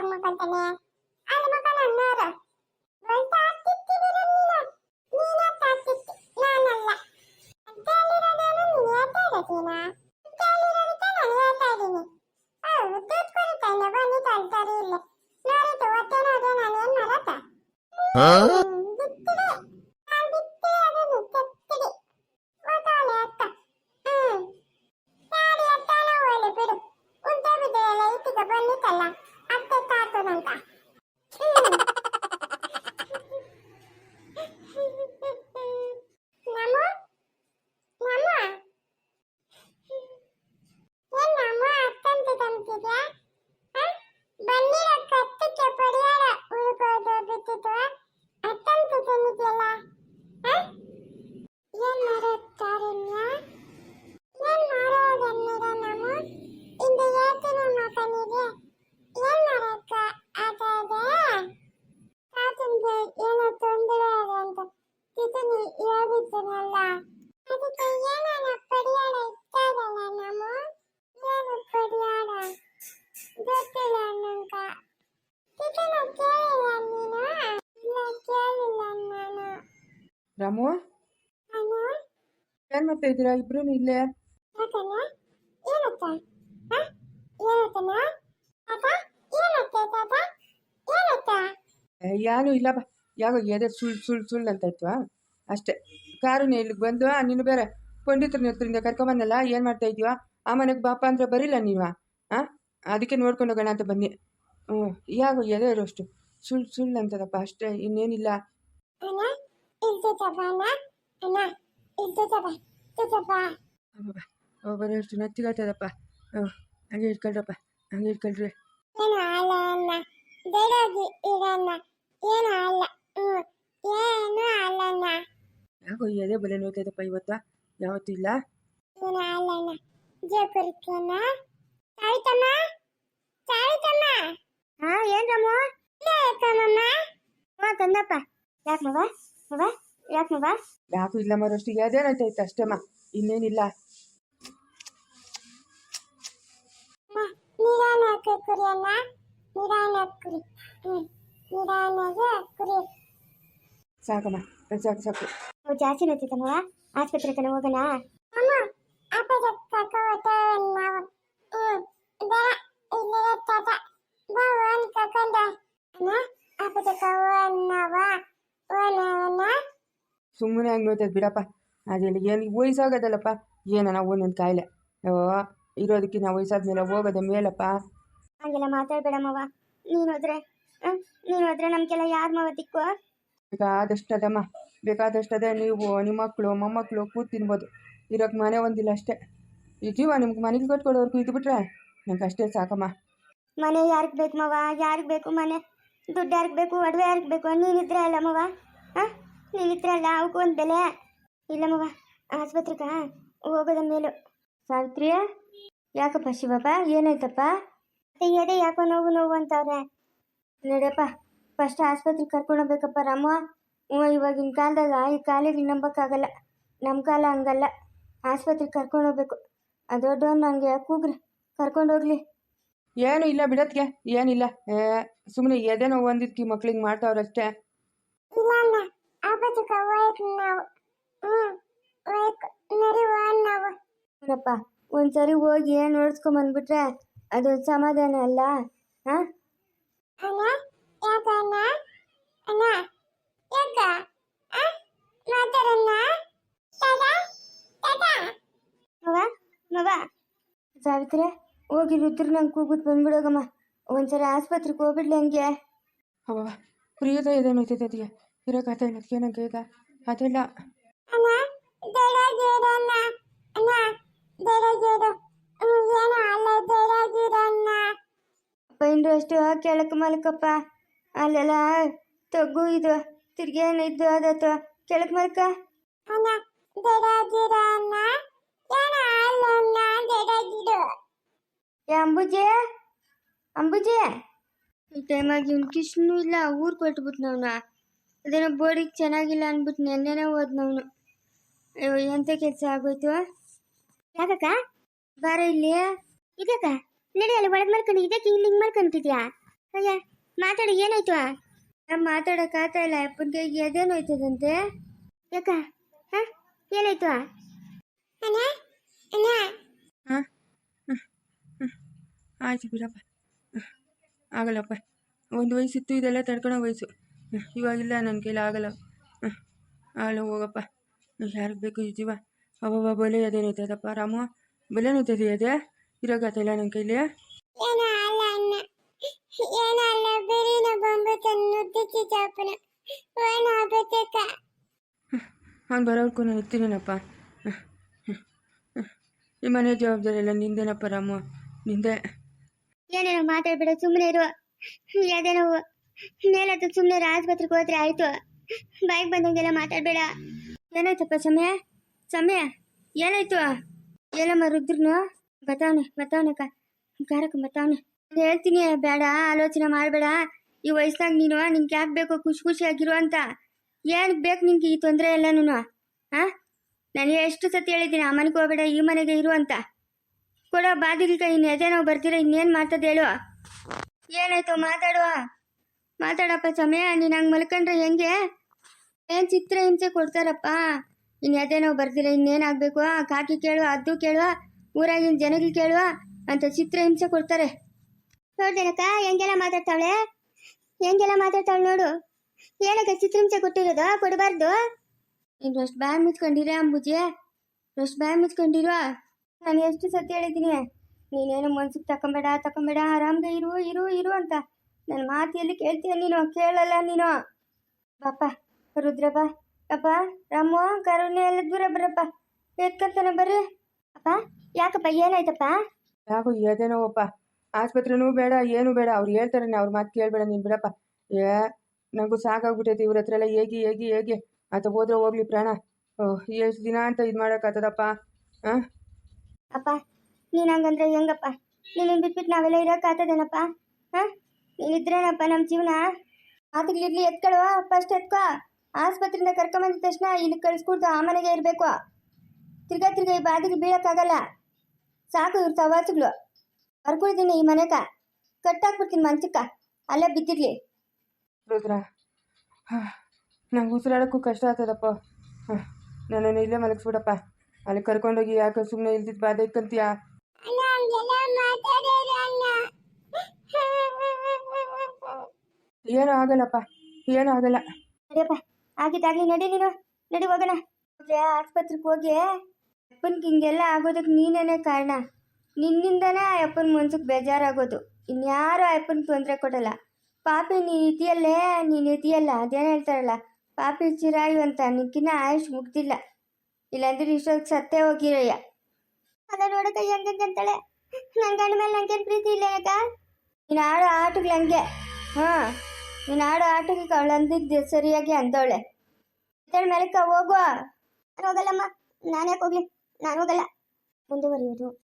ಅಂತಾನೆ ಅಲ್ಲಿ ಮಗ ನನ್ನೋರು ಬಲ್ತಾ ಆಗ್ತಿರ್ತೀರ ನೀನು. ನೀನೇ ನಾನಲ್ಲ. ಅಂತೇಳಿರೋದೇನು ನೀನು ಹೇಳ್ತಾ ಇರೋದೀನಾ ಅಂತೇಳಿರೋದಕ್ಕೆ ನಾನು ಹೇಳ್ತಾ ಇದ್ದೀನಿ. ಇಲ್ಲ. ನಾನು ಏನು ಮಾಡ್ತಾ ಇದ್ದೀರಾ ಇಬ್ರು ಇಲ್ಲೇ ಏನು ಇಲ್ಲ ಬಾ ಯಾಕೋ ಎದೆ ಸುಳ್ಳು ಸುಳ್ಳು ಸುಳ್ಳು ಅಂತ ಇತ್ತು ಅಷ್ಟೇ ಕಾರುಣ್ಯ ಇಲ್ಲಿಗೆ ಬಂದು ನೀನು ಬೇರೆ ಪಂಡಿತರ ಹತ್ರಿಂದ ಕರ್ಕೊಂಬನ್ನಲ್ಲ ಏನು ಮಾಡ್ತಾ ಇದೀವ ಆ ಮನೆಗೆ ಬಾಪ ಅಂದ್ರೆ ಬರಿಲ್ಲ ನೀವ ಹಾಂ ಅದಕ್ಕೆ ನೋಡ್ಕೊಂಡು ಹೋಗೋಣ ಅಂತ ಬನ್ನಿ ಹ್ಞೂ ಯಾಕೋ ಎದೆ ಇರೋಷ್ಟು ಸುಳ್ಳು ಸುಳ್ಳು ಅಂತದಪ್ಪ ಅಷ್ಟೇ ಇನ್ನೇನಿಲ್ಲ ಅಣ್ಣ ಇದು ತಬಣ್ಣ ಅಣ್ಣ ಇದು ತಬ ಇದು ತಬ ನಚ್ಚಿಗಾತದಪ್ಪ ಹಂಗೆ ಇಟ್ಕೊಳ್ರಪ್ಪ ಹಂಗೆ ಇಟ್ಕೊಳ್ರಿ. ಏನು ಅಲ್ಲ ಅಣ್ಣ ಬೇಡೋಗಿ ಏನು ಅಲ್ಲ ಏನು ಅಲ್ಲಣ್ಣ ಯಾಕೋ ಎದೆ ಬಲೆ ನೋಯ್ತದಪ್ಪ ಇವತ್ತ? ಯಾವತ್ತೂ ಇಲ್ಲ? ಏನು ಅಲ್ಲಣ್ಣ ಜೋಕುರಿಕಣ್ಣ ಸಾಯಿತಮ್ಮ ಸಾಯಿತಮ್ಮ ಹಾ ಏನ್ರಮ್ಮ? ಕಮ್ಮಮ್ಮ ಹಾ ತಂದಪ್ಪ. ಯಾಕೆ ಮಗ ಮಗ ಯಾಕೆ ಮಗ ಯಾಕೂ ಇಲ್ಲ ಮರೋಷ್ಟು ಎದೇನಂತ ಇತ್ತು ಅಷ್ಟೇಮ್ಮ ಇನ್ನೇನಿಲ್ಲ. ನಿಧಾನಕ್ಕೆ ಕುರಿ ಅಣ್ಣ ನಿಧಾನ ಕುರಿ. ನಿಧಾನಗೆ ಕುರಿ. ಸಾಕಮ್ಮ ಸಾಕು ಸಾಕು ಜಾಸ್ತಿ ನೋಡ್ತಿತ್ತಮ್ಮ ಆಸ್ಪತ್ರೆ ತನಕ ಹೋಗೋಣ ಅಮ್ಮ ಆಪದ ಕರ್ಕೋತ ನಾವು ಹ್ಮ್ ಬೇಡ ಇಲ್ಲಿ ತಾತ ಬಾ ಒನ್ ಕರ್ಕೊಂಡ ಅಣ್ಣ ಆಪದ ಕವನ್ನವ ಒನವನ ಸುಮ್ಮನೆ ಹಂಗೆ ನೋಯ್ತದೆ ಬಿಡಪ್ಪ. ಅದೆಲ್ಲ ಏನು ವಯಸ್ಸಾಗೋದಲ್ಲಪ್ಪ. ಏನನ ಒಂದೊಂದು ಕಾಯಿಲೆ. ಓ ಇರೋದಕ್ಕಿಂತ ವಯಸ್ಸಾದ್ಮೇಲೆ ಹೋಗೋದ ಮೇಲಪ್ಪ. ಹಂಗೆಲ್ಲ ಮಾತಾಡ್ಬೇಡಮ್ಮವ ನೀನು ಹೋದ್ರೆ ನೀನು ಹೋದ್ರೆ ನಮ್ಗೆಲ್ಲ ಯಾರು ಮಾವ ದಿಕ್ಕು? ಬೇಕಾದಷ್ಟು ಅದಮ್ಮ. ಬೇಕಾದಷ್ಟು ಅದೇ ನೀವು ನಿಮ್ಮ ಮಕ್ಕಳು ಮೊಮ್ಮಕ್ಕಳು ಕೂತು ತಿನ್ಬೋದು. ಇರೋಕ್ಕೆ ಮನೆ ಒಂದಿಲ್ಲ ಅಷ್ಟೇ. ಈ ಜೀವ ನಿಮ್ಗೆ ಮನೆಗೆ ಕಟ್ಕೊಡೋರ್ಗು ಇದು ಬಿಟ್ರೆ ನಂಗೆ ಅಷ್ಟೇ ಸಾಕಮ್ಮ. ಮನೆ ಯಾರಿಗೆ ಬೇಕು ಮವ? ಯಾರಿಗೆ ಬೇಕು ಮನೆ? ದುಡ್ಡು ಯಾರಿಗೆ ಬೇಕು? ಒಡವೆ ಯಾರಿಗೆ ಬೇಕು? ನೀನಿದ್ರೆ ಅಲ್ಲ ಮವ ಹಾಂ ನೀನಿದ್ರೆ ಅಲ್ಲ ಅವಕ್ಕೂ ಒಂದು ಬೆಲೆ. ಇಲ್ಲ ಮಗ ಆಸ್ಪತ್ರೆಗ ಹೋಗೋದ ಮೇಲು. ಸಾವಿತ್ರಿಯ ಯಾಕಪ್ಪ ಶಿವಪ್ಪ ಏನಾಯ್ತಪ್ಪ? ಅದೇ ಯಾಕೋ ನೋವು ನೋವು ಅಂತವ್ರೆ. ನಡೆಯಪ್ಪ ಫಸ್ಟ್ ಆಸ್ಪತ್ರೆಗೆ ಕರ್ಕೊಂಡು ಹೋಗ್ಬೇಕಪ್ಪ ರಾಮ. ಹ್ಞೂ ಇವಾಗಿನ ಕಾಲದಾಗ ಈ ಕಾಲಿಗೆ ನಂಬಕ್ಕಾಗಲ್ಲ. ನಮ್ಮ ಕಾಲ ಹಂಗಲ್ಲ. ಆಸ್ಪತ್ರೆಗೆ ಕರ್ಕೊಂಡು ಹೋಗ್ಬೇಕು. ಆ ದೊಡ್ಡವನ್ನ ನನಗೆ ಕೂಗ್ರಿ ಕರ್ಕೊಂಡು ಹೋಗ್ಲಿ. ಏನು ಇಲ್ಲ ಬಿಡತ್ಗೆ ಏನಿಲ್ಲ. ಏ ಸುಮ್ಮನೆ ನೋವು ಒಂದಿದ್ಕಿ ಮಕ್ಳಿಗೆ ಮಾಡ್ತಾವ್ರಷ್ಟೇ. ಹೋಯ್ತು ನಾವು ಹ್ಞೂ ಹೋಯ್ತು ನರಿ ನಾವು ನೋಡಪ್ಪ ಒಂದ್ಸರಿ ಹೋಗಿ ನೋಡ್ಸ್ಕೊಂಬಂದ್ಬಿಟ್ರೆ ಅದು ಸಮಾಧಾನ ಅಲ್ಲ? ಹಾ? ಅಣ್ಣ ಯಾಕ ಅಣ್ಣ ಅಣ್ಣ ಯಾಕ ಮಾತಾಡಣ್ಣ? ಮವ ಮವ. ಸಾವಿತ್ರಿ ಹೋಗಿ ರುದ್ರ ನಂಗೆ ಕೂಗ್ಬಿಟ್ಟು ಬಂದ್ಬಿಡೋಗಮ್ಮ. ಒಂದ್ಸರಿ ಆಸ್ಪತ್ರೆಗೆ ಹೋಗ್ಬಿಡ್ಲಿ ಹಂಗೆ. ಅವ ಪ್ರಿಯದ ಇದೆ ಐತೈತೆ ಅದಕ್ಕೆ ಇರೋಕ್ಕಾಗ್ತಾ ಇಲ್ಲ ಅದಕ್ಕೆ ನಂಗೆ ಈಗ ಅದೆಲ್ಲ ಬೈಂಡ್ರು ಅಷ್ಟು ಕೆಳಕ್ಕೆ ಮಲ್ಕಪ್ಪ? ಅಲ್ಲೆಲ್ಲ ತಗ್ಗು ಇದು ತಿರ್ಗಿ ಏನಿದ್ದು ಅದತ್ತು ಕೆಳಕ್ಕೆ ಮಲ್ಕ? ಅಂಬುಜೆ? ಅಂಬುಜೆ? ಈ ಟೈಮಾಗಿ ಇವ್ನು ಕಿಶ್ನು ಇಲ್ಲ ಊರು ಕೊಟ್ಬಿಟ್ಟು ನಾವ್ನ ಅದೇನೋ ಬೋರ್ಡಿಗೆ ಚೆನ್ನಾಗಿಲ್ಲ ಅಂದ್ಬಿಟ್ಟು ನೆನ್ನೆನೇ ಹೋದ್ನವನು ಅಯ್ಯೋ ಎಂಥ ಕೆಲಸ ಆಗೋಯ್ತು? ಯಾಕಕ್ಕ? ಬಾರ ಇಲ್ಲಿ. ಇದಕ್ಕ ನಡಿ ಅಲ್ಲಿ ಒಳಗೆ ಮಾಡ್ಕೊಂಡು ಇದಕ್ಕೆ ಇಲ್ಲಿ ಹಿಂಗೆ ಮಾಡ್ಕೊಂತಿದ್ಯಾ ಅಯ್ಯ, ಮಾತಾಡಿ, ಏನಾಯ್ತು? ಮಾತಾಡಕ್ ಆಗ್ತಾ ಇಲ್ಲ ಅಪ್ಪನಿಗೆ ಎದೇನೋಯ್ತದಂತೆ ಯಾಕ? ಹ? ಏನಾಯ್ತು? ಹಾಂ? ಆಯ್ತು ಬಿಡಪ್ಪ. ಆಗಲ್ಲಪ್ಪ. ಒಂದು ವಯಸ್ಸಿತ್ತು, ಇದೆಲ್ಲ ತಡ್ಕೊಳೋ ವಯಸ್ಸು. ಇವಾಗಿಲ್ಲ ನನ್ನ ಕೈಲಿ ಆಗಲ್ಲ. ಆಗಲ್ಲ ಹೋಗಪ್ಪ. ಯಾರು ಬೇಕು ಈ ಜೀವ? ಅಬ್ಬಬ್ಬ ಬೆಲೆ ಅದೇನೈತದಪ್ಪ ರಾಮು ಬಲೆ ನೋಯ್ತದೆ ಅದೇ ಇಲ್ಲ ನನ್ನ ಕೈಲಿ. ನಾನು ಅಲ್ಲ ಅಲ್ಲ ಬರೋರ್ಗೂ ನಾನು ಇರ್ತೀನೇನಪ್ಪ. ಈ ಮನೆ ಜವಾಬ್ದಾರಿ ಎಲ್ಲ ನಿಂದೇನಪ್ಪ ರಾಮು? ನಿಂದೆ. ಏನೇನೋ ಮಾತಾಡ್ಬೇಡ ಸುಮ್ಮನೆ ಇರು. ಯಾವ್ದೇನೋ ಮೇಲತ್ತು ಸುಮ್ಮನೆ ಆಸ್ಪತ್ರೆಗೆ ಹೋದ್ರೆ ಆಯ್ತು. ಬಾಯಿಗೆ ಬಂದಂಗೆಲ್ಲ ಮಾತಾಡ್ಬೇಡ. ಏನಾಯ್ತಪ್ಪ ಸಮಯ? ಸಮಯ? ಏನಾಯ್ತು? ಏನಮ್ಮ ರುದ್ರನು? ಬತಾವಣೆ ಬತಾವನಕ್ಕ ಕಾರಕ್ಕ ಬತಾವಣೆ? ಹೇಳ್ತೀನಿ, ಬೇಡ, ಆಲೋಚನೆ ಮಾಡಬೇಡ. ಈ ವಯಸ್ಸಾಗ ನೀನು ನಿಂಗೆ ಯಾಕೆ ಬೇಕು ಖುಷಿ ಖುಷಿಯಾಗಿರು ಅಂತ. ಏನಕ್ಕೆ ಬೇಕು ನಿಂಗೆ ಈ ತೊಂದರೆ ಎಲ್ಲನೂ ಆ? ನಾನು ಎಷ್ಟು ಸತಿ ಹೇಳಿದ್ದೀನಿ, ಆ ಮನೆಗೆ ಹೋಗ್ಬೇಡ, ಈ ಮನೆಗೆ ಇರು ಅಂತ. ಕೊಡೋ ಬಾದಿಗೆ ಇನ್ನು ಎದೆ ನಾವು ಬರ್ತೀರ ಇನ್ನೇನು ಮಾಡ್ತದೆ ಹೇಳು. ಏನಾಯ್ತು ಮಾತಾಡುವ? ಮಾತಾಡಪ್ಪ ಸಮಯ ನೀನು ಹಂಗೆ ಮಲ್ಕಂಡ್ರೆ ಹೆಂಗೆ? ಏನು ಚಿತ್ರ ಹಿಂಸೆ ಕೊಡ್ತಾರಪ್ಪ? ಇನ್ನು ಯಾವುದೇನೋ ನಾವು ಬರ್ದಿಲ್ಲ ಇನ್ನೇನಾಗಬೇಕು ಕಾಕಿ ಕೇಳುವ ಅದು ಕೇಳುವ ಊರಾಗಿನ ಜನಗಳು ಕೇಳುವ ಅಂತ ಚಿತ್ರ ಹಿಂಸೆ ಕೊಡ್ತಾರೆ. ನೋಡ್ದೇನಕ್ಕ ಹೆಂಗೆಲ್ಲ ಮಾತಾಡ್ತಾವಳೆ? ಹೆಂಗೆಲ್ಲ ಮಾತಾಡ್ತಾವಳೆ ನೋಡು? ಏನಕ್ಕ ಚಿತ್ರ ಹಿಂಸೆ ಕೊಟ್ಟಿರೋದು? ಕೊಡಬಾರ್ದು? ನೀನು ಅಷ್ಟು ಬಾಯ್ ಮುಚ್ಕೊಂಡಿರ ಅಂಬುಜಿ. ಅಷ್ಟು ಬಾಯ್ ಮುಚ್ಕೊಂಡಿರುವ? ನಾನು ಎಷ್ಟು ಸತ್ಯ ಹೇಳಿದ್ದೀನಿ. ನೀನೇನು ಮನ್ಸಿಗೆ ತಕೊಂಬೇಡ ತಕೊಂಬೇಡ ಆರಾಮ್ಗೆ ಇರು ಇರು ಇರು ಅಂತ. ನನ್ನ ಮಾತಿಯಲ್ಲಿ ಕೇಳ್ತೀಯ ನೀನು? ಕೇಳಲ್ಲ ನೀನು. ಪಾಪ ರುದ್ರಪ್ಪ ಅಪ್ಪ ರಾಮು ಕರುಣೆ ಎಲ್ಲ ದೂರ ಬರಪ್ಪ. ಎತ್ಕೊಂತಾನೆ ಬರ್ರಿ. ಅಪ್ಪ ಯಾಕಪ್ಪ ಏನಾಯ್ತಪ್ಪ? ಯಾಕೋ ಎದೇನೋವಪ್ಪ ಆಸ್ಪತ್ರೆನೂ ಬೇಡ ಏನು ಬೇಡ. ಅವ್ರು ಹೇಳ್ತಾರೆ ಅವ್ರ ಮಾತು ಕೇಳಬೇಡ ನೀನು ಬಿಡಪ್ಪ. ಏ ನನಗೂ ಸಾಕಾಗ್ಬಿಟ್ಟೈತಿ ಇವ್ರ ಹತ್ರ ಎಲ್ಲ ಹೇಗೆ ಹೇಗೆ ಹೇಗೆ. ಆತ ಹೋದ್ರೆ ಹೋಗ್ಲಿ ಪ್ರಾಣ. ಓಹ್ ಎಷ್ಟು ದಿನ ಅಂತ ಇದು ಮಾಡೋಕ್ಕಾಗ್ತದಪ್ಪ ಹಾಂ ಅಪ್ಪ ನೀನು ಹಂಗಂದ್ರೆ ಹೆಂಗಪ್ಪ? ನೀನು ಬಿಟ್ಬಿಟ್ಟು ನಾವೆಲ್ಲ ಇರೋಕ್ಕಾಗ್ತದೇನಪ್ಪ ಹಾಂ ನೀನಿದ್ರೇನಪ್ಪ ನಮ್ಮ ಜೀವನ? ಆತಿರ್ಲಿರ್ಲಿ ಎತ್ಕೊಳ್ವ ಫಸ್ಟ್ ಎತ್ಕೋ. ಆಸ್ಪತ್ರೆಯಿಂದ ಕರ್ಕೊಂಬಂದಿದ ತಕ್ಷಣ ಇಲ್ಲಿ ಕಳಿಸ್ಕೊಡ್ತು ಆ ಮನೆಗೆ ಇರಬೇಕು. ತಿರ್ಗಾ ತಿರ್ಗಾ ಈ ಬಾದಿಗೆ ಬೀಳಕ್ಕಾಗಲ್ಲ. ಸಾಕು ಇವ್ರ ಸವಾಸುಗಳು. ಬರ್ಕೊಳ್ತೀನಿ ಈ ಮನೆಗ. ಕಟ್ಟಾಕ್ಬಿಡ್ತೀನಿ ಮಂಚಕ್ಕ. ಅಲ್ಲೇ ಬಿದ್ದಿರ್ಲಿ. ರುದ್ರ ನಂಗೆ ಉಸಿರಾಡೋಕ್ಕೂ ಕಷ್ಟ ಆಗ್ತದಪ್ಪ. ಹಾಂ, ನನ್ನನ್ನು ಇಲ್ಲೇ ಮಲಗಿಸ್ಬಿಡಪ್ಪ. ಅಲ್ಲಿ ಕರ್ಕೊಂಡೋಗಿ ಯಾಕೆ ಸುಮ್ಮನೆ ಇಲ್ದಿದ್ದು ಬಾಧೆ ಇಕ್ಕಂತೀಯ? ಏನೂ ಆಗಲ್ಲಪ್ಪ ಏನೂ ಆಗಲ್ಲ ನಡಿಯಪ್ಪ ಆಗಿದ್ದಾಗ್ಲಿ ನಡಿ ನೀನು ನಡಿ ಹೋಗೋಣ. ಹೋಗಿ ಆಸ್ಪತ್ರೆಗೆ ಹೋಗಿ ಅಪ್ಪನ್ಗೆ ಹಿಂಗೆಲ್ಲ ಆಗೋದಕ್ಕೆ ನೀನೇ ಕಾರಣ. ನಿನ್ನಿಂದನೇ ಆ ಅಪ್ಪನ ಮನ್ಸಿಗೆ ಬೇಜಾರಾಗೋದು. ಇನ್ಯಾರು ಆ ಅಪ್ಪನ ತೊಂದರೆ ಕೊಡಲ್ಲ. ಪಾಪಿ ನೀನು ಇದೆಯಲ್ಲೇ ನೀನು ಇದೆಯಲ್ಲ ಅದೇನು ಹೇಳ್ತಾರಲ್ಲ ಪಾಪಿ ಚಿರಾಯು ಅಂತ ನಿಕ್ಕಿನ ಆಯುಷ್ ಮುಗ್ದಿಲ್ಲ. ಇಲ್ಲಾಂದ್ರೆ ಇಷ್ಟೊತ್ತು ಸತ್ತೇ ಹೋಗಿರಯ್ಯ ಅದ ನೋಡಕ್ಕ ಹೆಂಗೆ ಅಂತಾಳೆ. ನನ್ನ ಗಂಡ ಮೇಲೆ ನಂಗೇನು ಪ್ರೀತಿ ಇಲ್ಲ ಯಾಕ ನೀನು ಆಡೋ ಆಟಗಳು ಹಂಗೆ. ಹಾಂ. ನೀನು ಆಡೋ ಆಟಕ್ಕೆ ಅವಳು ಅಂದಿದ್ದೆ, ಸರಿಯಾಗಿ ಅಂದವಳೆ. ಇದ್ದಳ ಮೇಲಕ್ಕ ಹೋಗುವ. ಹೋಗಲ್ಲಮ್ಮ. ನಾನೇ ಹೋಗ್ಲಿ? ನಾನು ಹೋಗಲ್ಲ. ಮುಂದುವರಿಯೋದು.